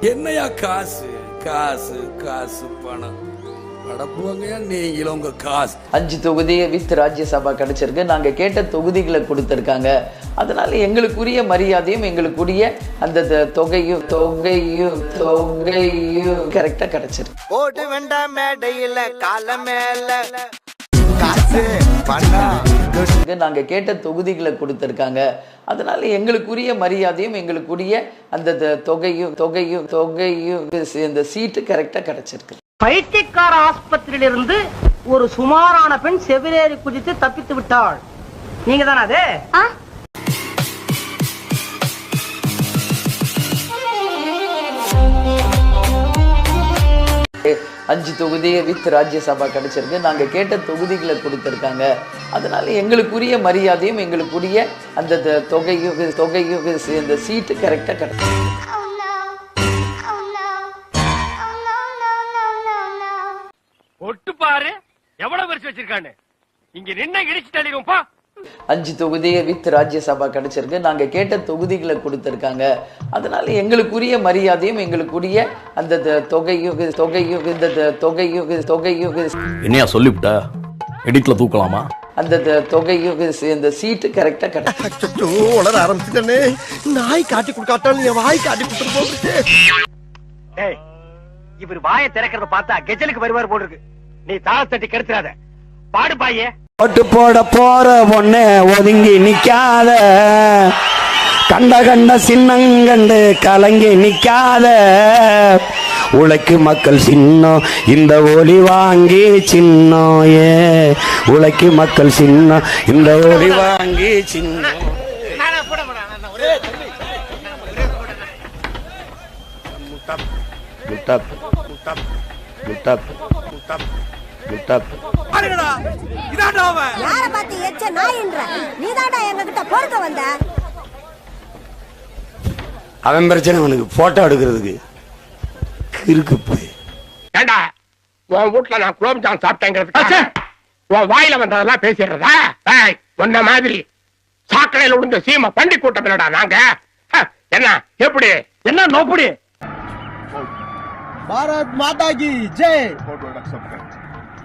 என்னையா காசு காசு காசு பணம்? நீங்களும் உங்க காசு. அஞ்சு தொகுதி வித் ராஜ்யசபா கிடைச்சிருக்கு. நாங்க கேட்ட தொகுதிகளை கொடுத்துருக்காங்க. அதனால எங்களுக்குரிய மரியாதையும் எங்களுக்குரிய அந்த த- தொகையும் தொகையும் தொகையும் கரெக்டா கிடைச்சிருக்கு. ஓடு வேண்டாம் மேடையில கால மேல. காசு பணம். இருக்கு. நாங்க கேட்ட தொகுதிகளை கொடுத்துருக்காங்க. அதனால எங்களுக்குரிய மரியாதையும் எங்களுக்குரிய அந்த த- தொகையும் தொகையும் தொகையும் இந்த சீட்டு கரெக்டா கிடைச்சிருக்கு. பைத்தியக்கார ஆஸ்பத்திரியிலிருந்து ஒரு சுமாரான பெண் செவிரேறி குதித்து தப்பித்து விட்டாள். நீங்க தானே அது அஞ்சு தொகுதி வித் ராஜ்யசபா கிடைச்சிருக்கு. நாங்க கேட்ட தொகுதிகளை கொடுத்துருக்காங்க. அதனால எங்களுக்குரிய மரியாதையும் எங்களுக்குரிய அந்த தொகையும் தொகையும் இந்த சீட்டு கரெக்டா கிடைக்கும் ஒட்டு பாரு எவ்வளவு பெருசு வச்சிருக்கான்னு. இங்க நின்ன இடிச்சு தள்ளிடுவோம்ப்பா அஞ்சு தொகுதி வித் ராஜ்யசபா கிடைச்சிருக்கு. நாங்க கேட்ட தொகுதிகளை கொடுத்துருக்காங்க. அதனால எங்களுக்குரிய மரியாதையும் எங்களுக்குரிய அந்த தொகையும் தொகையும் இந்த தொகையும் தொகையும் என்னையா சொல்லிவிட்ட? எடிட்ல தூக்கலாமா? அந்த தொகையும் இந்த சீட்டு கரெக்டா உளர ஆரம்பிச்சுட்டே நாய் காட்டி கொடுக்காட்டாலும் என் வாய் காட்டி கொடுத்துட்டு இவர் வாயை திறக்கிறத பார்த்தா கெஜலுக்கு வருவார் போல இருக்கு. நீ தாள தட்டி கெடுத்துறாத. பாடு பாயே. ஓட்டு போட போற பொண்ணு ஒதுங்கி நிக்காத. கண்ட கண்ட சின்னங்கண்டு கலங்கி நிக்காத. உழைக்கு மக்கள் சின்னம் இந்த ஒளி வாங்கி சின்னம் ஏ. உழைக்கு மக்கள் சின்னம் இந்த ஒளி வாங்கி சின்னம். முட்டப் முட்டப் முட்டப் முட்டப் முட்டப் யார பார்த்து எச்ச நாயின்ற? நீதான்டா எங்க கிட்ட பொறுக்க வந்த? அவன் பிரச்சனை அவனுக்கு போட்டோ எடுக்கிறதுக்கு கிறுக்கு போய். ஏண்டா? உன் வீட்டுல நான் குலோப் ஜாம் சாப்பிட்டேங்கிறது உன் வாயில வந்ததெல்லாம் பேசிடுறதா? உன்ன மாதிரி சாக்கடையில விழுந்த சீம பண்டி கூட்டம் இல்லடா நாங்க? என்ன எப்படி? என்ன நோப்புடி பாரத் மாதா கி ஜெய்!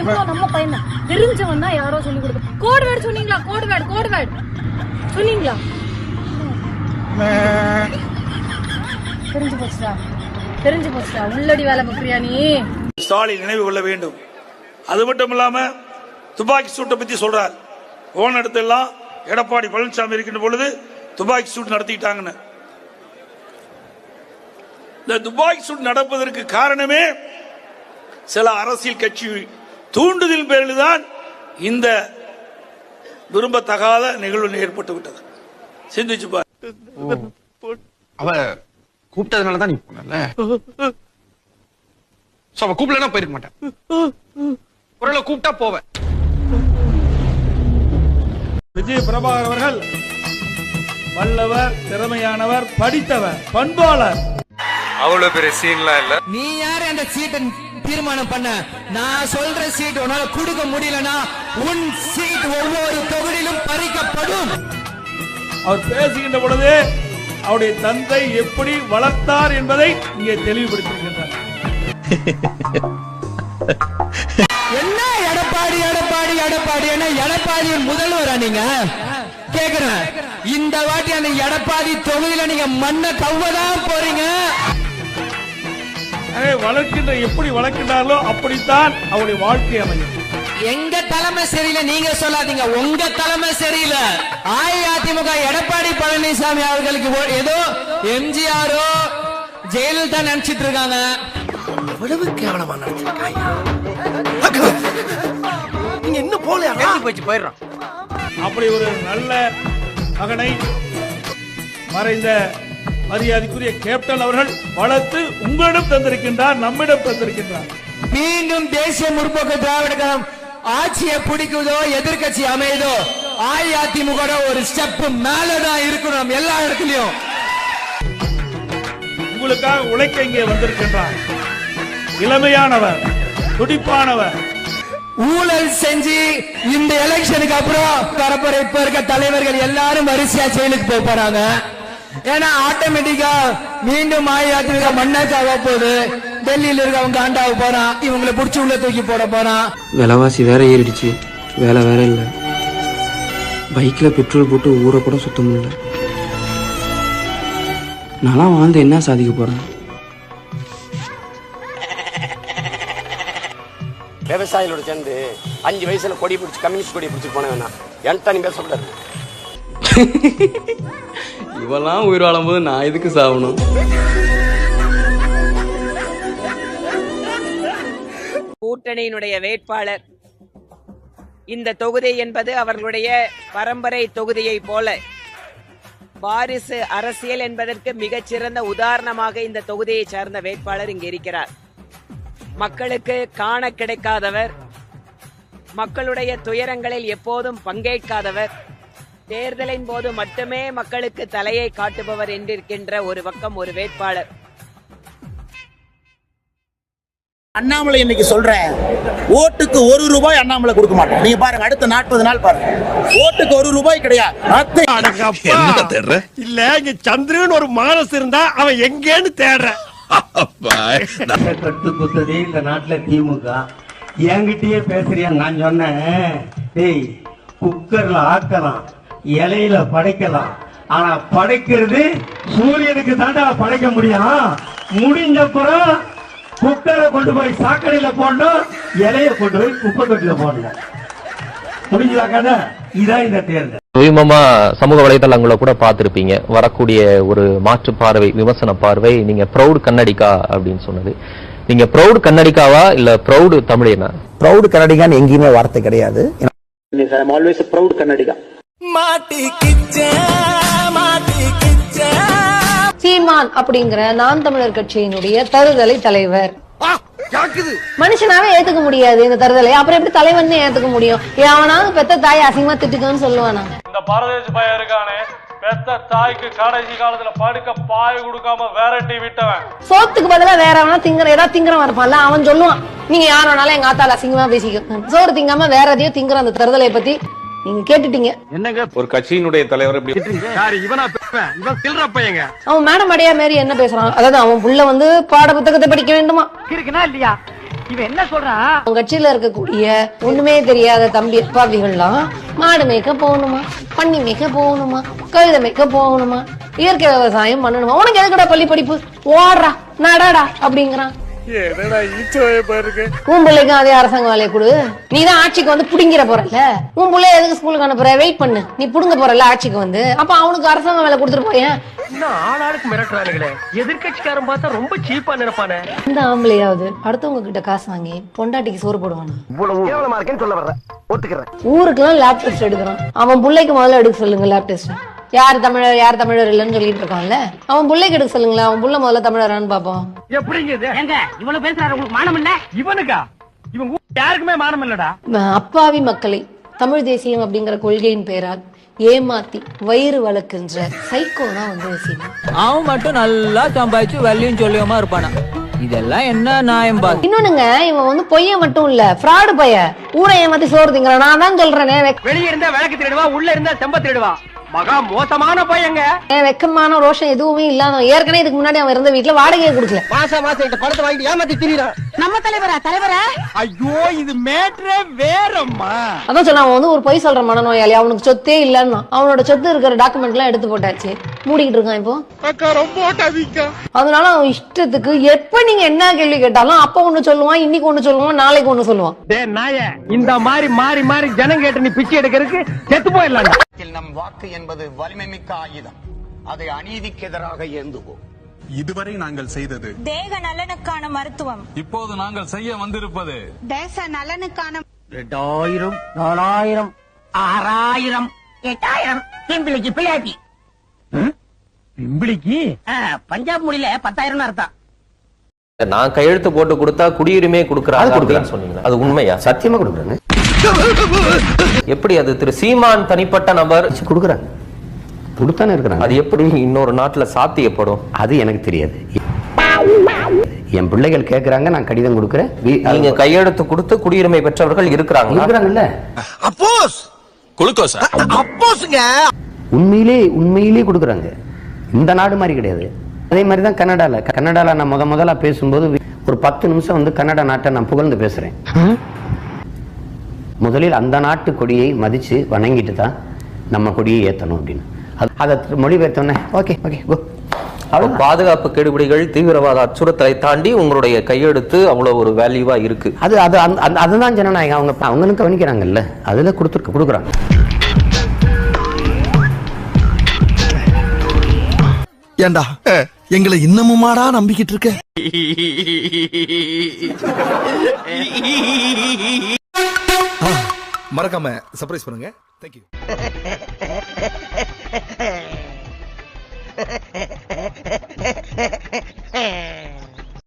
எவ்வளவு நம்ம பையன்? தெரிஞ்சவன் தான் யாரோ சொல்லி கொடுத்து கோடு வேர்டு சொன்னீங்களா? Code word code word. சொன்னீங்களா? தெரிஞ்சு போச்சுடா. தெரிஞ்சு போச்சுடா. உள்ளடி வேலை பண்றியா நீ? ஸ்டாலின் நினைவு கொள்ள வேண்டும். அது மட்டும் இல்லாம துப்பாக்கி சூட்டை பத்தி சொல்றார். போன இடத்தெல்லாம் எடப்பாடி பழனிசாமி இருக்கின்ற பொழுது துப்பாக்கி சூட் நடத்திட்டாங்கன்னு இந்த துப்பாக்கி சூட் நடப்பதற்கு காரணமே சில அரசியல் கட்சி தூண்டுதல் பேரில் தான் இந்த விரும்பத்தகாத நிகழ்வு ஏற்பட்டு விட்டது. சிந்திச்சு பாரு. அவ கூப்பிட்டதுனால தான் நீ போனல சோ அவ போயிருக்க மாட்டேன். ஒருவேளை கூப்பிட்டா போவேன் விஜய் பிரபாகர் அவர்கள் வல்லவர் திறமையானவர் படித்தவர் பண்பாளர். அவ்வளவு பெரிய சீன்லாம் இல்ல. நீ யாரு அந்த சீட்டை தீர்மானம் பண்ண. நான் சொல்ற சீட் உன்னால கொடுக்க முடியலனா உன் சீட் ஒவ்வொரு தொகுதியிலும் பறிக்கப்படும். அவர் பேசுகின்ற பொழுது அவருடைய தந்தை எப்படி வளர்த்தார் என்பதை இங்கே தெளிவுபடுத்தியிருக்கின்றார் என்ன எடப்பாடி எடப்பாடி எடப்பாடி என்ன எடப்பாடியின் முதல்வரா நீங்க? கேக்குறேன். இந்த வாட்டி அந்த எடப்பாடி தொகுதியில நீங்க மண்ணை கவ்வதான் போறீங்க. வளர்க்கின்ற எப்படி வளர்க்கின்றார்களோ அப்படித்தான் அவருடைய வாழ்க்கை அமையும். எங்க தலைமை சரியில்லை நீங்க சொல்லாதீங்க. உங்க தலைமை சரியில்லை. அஇஅதிமுக எடப்பாடி பழனிசாமி அவர்களுக்கு ஏதோ எம்ஜிஆரோ ஜெயலலிதா நினைச்சிட்டு இருக்காங்க. எவ்வளவு கேவலமா நீங்க இன்னும் போலையா போச்சு போயிடுறோம். அப்படி ஒரு நல்ல மகனை மறைந்த மரியாதைக்குரிய கேப்டன் அவர்கள் வளர்த்து உங்களிடம் தந்திருக்கின்றார் நம்மிடம் தந்திருக்கின்றார். மீண்டும் தேசிய முற்போக்கு திராவிட கழகம் ஆட்சியை பிடிக்குதோ எதிர்க்கட்சி அமையுதோ அஇஅதிமுக ஒரு ஸ்டெப் மேலதான் இருக்கணும் எல்லா இடத்துலயும். உங்களுக்காக உழைக்க இங்கே வந்திருக்கின்றார். இளமையானவர் துடிப்பானவர். ஊழல் செஞ்சு இந்த எலெக்ஷனுக்கு அப்புறம் வரப்போற இப்ப இருக்க தலைவர்கள் எல்லாரும் வரிசையா செயலுக்கு போக போறாங்க. ஏன்னா ஆட்டோமேட்டிக்கா மீண்டும் அஇஅதிமுக மண்ணாக்காக போகுது. டெல்லியில இருக்கவங்க காண்டாக போறான். இவங்களை புடிச்சு உள்ள தூக்கி போட போறான். விலைவாசி வேற ஏறிடுச்சு. வேலை வேற இல்லை. பைக்கில் பெட்ரோல் போட்டு ஊரை கூட சுத்த முடியல. நான்லாம் வாழ்ந்து என்ன சாதிக்க போறேன்? விவசாயிகளோட சேர்ந்து அஞ்சு வயசுல கொடி பிடிச்சி கம்யூனிஸ்ட் கொடி பிடிச்சி போன வேணாம் என்கிட்ட நீ பேசக்கூடாது. இவெல்லாம் உயிர் வாழும்போது நான் எதுக்கு சாகணும் கூட்டணியினுடைய வேட்பாளர். இந்த தொகுதி என்பது அவர்களுடைய பரம்பரை தொகுதியை போல. வாரிசு அரசியல் என்பதற்கு மிகச்சிறந்த உதாரணமாக இந்த தொகுதியை சார்ந்த வேட்பாளர் இங்கு இருக்கிறார். மக்களுக்கு காண கிடைக்காதவர். மக்களுடைய துயரங்களில் எப்போதும் பங்கேற்காதவர். தேர்தலின் போது மட்டுமே மக்களுக்கு தலையை காட்டுபவர் என்றிருக்கின்ற ஒரு பக்கம் ஒரு வேட்பாளர். அண்ணாமலை இன்னைக்கு சொல்றேன். ஓட்டுக்கு ஒரு ரூபாய் அண்ணாமலை கொடுக்க மாட்டோம். நீங்க பாருங்க அடுத்த நாற்பது நாள் பாருங்க. ஓட்டுக்கு ஒரு ரூபாய் கிடையாது. அத்தை- இல்ல இங்க சந்திரன் ஒரு மானஸ் இருந்தா அவன் எங்கேன்னு தேடுற. கட்டு குத்ததே இந்த நாட்டுல திமுக. என்கிட்டயே பேசுறியா? நான் சொன்னேன். டேய் குக்கர்ல ஆக்கலாம் இலையில படைக்கலாம். ஆனா படைக்கிறது சூரியனுக்கு தாண்டா படைக்க முடியும். முடிஞ்சப்புறம் குக்கரை கொண்டு போய் சாக்கடையில போடணும் இலைய கொண்டு போய் குப்பை தொட்டில போடணும். முடிஞ்சதா கதை இதான் இந்த தேர்தல். சமீபமா சமூக வலைதளங்களை கூட பார்த்திருப்பீங்க. வரக்கூடிய ஒரு மாற்று பார்வை விமர்சன பார்வை நீங்க ப்ரௌட் கன்னடிகா அப்படின்னு சொன்னது. நீங்க ப்ரௌட் கன்னடிகாவா இல்ல ப்ரௌடு தமிழனா? ப்ரௌட் கன்னடிகான்னு எங்கேயுமே வார்த்தை கிடையாது. ஆல்வேஸ் ப்ரௌட் கன்னடிகா சீமான் அப்படிங்கிற நாம் தமிழர் கட்சியினுடைய தருதலை தலைவர். மனுஷனாவே ஏத்துக்க முடியாது இந்த தருதலை. அப்புறம் எப்படி தலைவன் ஏத்துக்க முடியும்? எவனாவது பெத்த தாய் அசிங்கமா திட்டுக்கன்னு சொல்லுவானா? இந்த பாரதேச பையன் இருக்கானே பெத்த தாய்க்கு கடைசி காலத்துல படுக்க பாய் கொடுக்காம வேரட்டி விட்டவன். சோத்துக்கு பதிலா வேற எவனா திங்கிற ஏதாவது திங்கிறவன் இருப்பான்ல அவன் சொல்லுவான். நீங்க யார் வேணாலும் எங்க ஆத்தால அசிங்கமா பேசிக்க சோறு திங்காம வேற எதையோ திங்கிற அந்த தருதலை பத்தி நீங்க கேட்டுட்டீங்க. என்னங்க? ஒரு கட்சியினுடைய தலைவர் இப்படி யாரு இவனா பேசுவேன் இவன் சில்ற பையங்க. அவன் மேடம் அடையா மாரி என்ன பேசுறான்? அதாவது அவன் புள்ள வந்து பாட புத்தகத்தை படிக்க வேண்டுமா? இருக்குனா இல்லையா? இவன் என்ன சொல்றான்? அவன் கட்சியில இருக்கக்கூடிய ஒண்ணுமே தெரியாத தம்பி அப்பாவிகள்லாம் மாடு மேய்க்க போகணுமா? பன்னி மேய்க்க போகணுமா? கழுதை மேய்க்க போகணுமா? இயற்கை விவசாயம் பண்ணணுமா? உனக்கு எதுக்குடா பள்ளி படிப்பு? ஓடுறா நடடா அப்படிங்கிறான். என்னடா ஈச்சோய பாருங்க. உன் பிள்ளைக்கும் அதே அரசாங்க வேலையை கொடு. நீ தான் ஆட்சிக்கு வந்து புடிங்கிற போறல உன் பிள்ளைய எதுக்கு ஸ்கூலுக்கு அனுப்புற? வெயிட் பண்ணு. நீ புடுங்க போறல ஆட்சிக்கு வந்து. அப்ப அவனுக்கு அரசாங்க வேலை கொடுத்துட்டு போயேன். இன்னும் ஆளாளுக்கு மிரட்டுறானுங்களே எதிர்கட்சிக்காரன் பார்த்தா ரொம்ப சீப்பா நினைப்பானே. இந்த ஆம்பளையாவது அடுத்தவங்க கிட்ட காசு வாங்கி பொண்டாட்டிக்கு சோறு போடுவானா? இவ்வளவு. கேவலமா இருக்கேன்னு சொல்ல வர்ற ஒத்துக்கிறேன். ஊருக்கெல்லாம் லேப் டெஸ்ட் எடுக்கிறான். அவன் பிள்ளைக்கு முதல்ல எடுக்க சொல்லுங்க லேப் டெஸ்ட் யார் தமிழர் யார் தமிழர் இல்லைன்னு சொல்லிட்டு இருக்கான்ல? அவன் பிள்ளைக்கு எடுக்க சொல்லுங்களேன் அவன் புள்ள முதல்ல தமிழரான்னு பாப்போம் எப்படிங்க இது? எங்க இவ்வளவு பேசுறாரு உங்களுக்கு மானம் இல்ல? இவனுக்கா? இவன் யாருக்குமே மானம் இல்லடா. அப்பாவி மக்களை தமிழ் தேசியம் அப்படிங்கிற கொள்கையின் பெயரால் ஏமாத்தி வயிறு வளர்க்கின்ற சைக்கோ தான் வந்து சீமான் அவன் மட்டும் நல்லா சம்பாதிச்சு வெள்ளியும் சொல்லியமா இருப்பானா? இதெல்லாம் என்ன நியாயம் பா இன்னொன்னுங்க இவன் வந்து பொய்ய மட்டும் இல்ல ஃப்ராடு பைய ஊரை ஏமாத்தி சோறு திங்கிறான். நான் தான் சொல்றேனே வெளிய இருந்தா விளக்கு திருடுவா உள்ள இருந்தா செம்ப திருடுவா. மகா மோசமான பையங்க. வெக்கமான ரோஷம் எதுவுமே இல்லாத ஏற்கனவே இதுக்கு முன்னாடி அவன் இருந்த வீட்டுல வாடகையை கொடுக்கல. மாசம் மாசம் இந்த படத்தை வாங்கிட்டு ஏமாத்தி திரியிறான். நம்ம தலைவரா தலைவரா? ஐயோ இது மேட்ரே வேறம்மா. அதான் சொன்ன அவன் வந்து ஒரு பொய் சொல்ற மனநோயாளி. அவனுக்கு சொத்தே இல்லைன்னா அவனோட சொத்து இருக்கிற டாக்குமெண்ட் எல்லாம் எடுத்து போட்டாச்சு. மூடிக்கிட்டு இருக்கான் இப்போ. அதனால அவன் இஷ்டத்துக்கு எப்ப நீங்க என்ன கேள்வி கேட்டாலும் அப்ப ஒண்ணு சொல்லுவான் இன்னைக்கு ஒண்ணு சொல்லுவான் நாளைக்கு ஒண்ணு சொல்லுவான். இந்த மாதிரி மாறி மாறி ஜனம் கேட்டு நீ பிச்சை எடுக்கிறதுக்கு செத்து போயிடலாம் நம் வாக்கு என்பது வலிமை மிக்க ஆயுதம். அதை அநீதிக்கு எதிராக ஏந்துவோம். இதுவரை நாங்கள் செய்தது தேக நலனுக்கான மருத்துவம். இப்போது நாங்கள் செய்ய வந்திருப்பது தேச நலனுக்கான ரெண்டாயிரம் நாலாயிரம் ஆறாயிரம் எட்டாயிரம். எங்களுக்கு பிள்ளையாட்டி பிம்பிளிக்கு பஞ்சாப் மொழியில பத்தாயிரம் அர்த்தம். நான் கையெழுத்து போட்டு கொடுத்தா குடியுரிமை கொடுக்கறாங்க சொன்னீங்க அது உண்மையா? சத்தியமா கொடுக்குறாங்க எப்படி அது திரு சீமான் தனிப்பட்ட நபர்? கொடுக்குறாங்க. கொடுத்தானே இருக்கிறாங்க. அது எப்படி இன்னொரு நாட்டுல சாத்தியப்படும்? அது எனக்கு தெரியாது. என் பிள்ளைகள் கேட்கறாங்க நான் கடிதம் கொடுக்குறேன். நீங்க கையெழுத்து கொடுத்து குடியுரிமை பெற்றவர்கள் இருக்கிறாங்க இருக்கிறாங்கல்ல. அப்போஸ்! குளுக்கோஸ்? அப்போஸ்ங்க! உண்மையிலே உண்மையிலே கொடுக்குறாங்க. இந்த நாடு மாதிரி கிடையாது. அதே மாதிரி தான் கன்னடால கன்னடால நான் முத முதல்ல பேசும்போது ஒரு பத்து நிமிஷம் வந்து கன்னடா நாட்டை நான் புகழ்ந்து பேசுறேன். முதலில் அந்த நாட்டு கொடியை மதிச்சு வணங்கிட்டு தான் நம்ம கொடியை ஏத்தணும் அப்படின்னு. அது- அதை மொழிபெயர்த்தோன்னே ஓகே ஓகே கோ. அப்ப பாதுகாப்பு கெடுபிடிகள் தீவிரவாத அச்சுறுத்தலை தாண்டி உங்களுடைய கையெழுத்து அவ்வளவு ஒரு வேல்யூவா இருக்கு. அது அது அந்த- அதுதான் ஜனநாயகம். அவங்க அவங்களும் கவனிக்கிறாங்கல்ல. அதுல கொடுத்துருக்கு கொடுக்குறாங்க. ஏண்டா? எங்களை இன்னமுமாடா நம்பிக்கிட்டு இருக்க? மறக்காம சர்ப்ரைஸ் பண்ணுங்க. தேங்க்யூ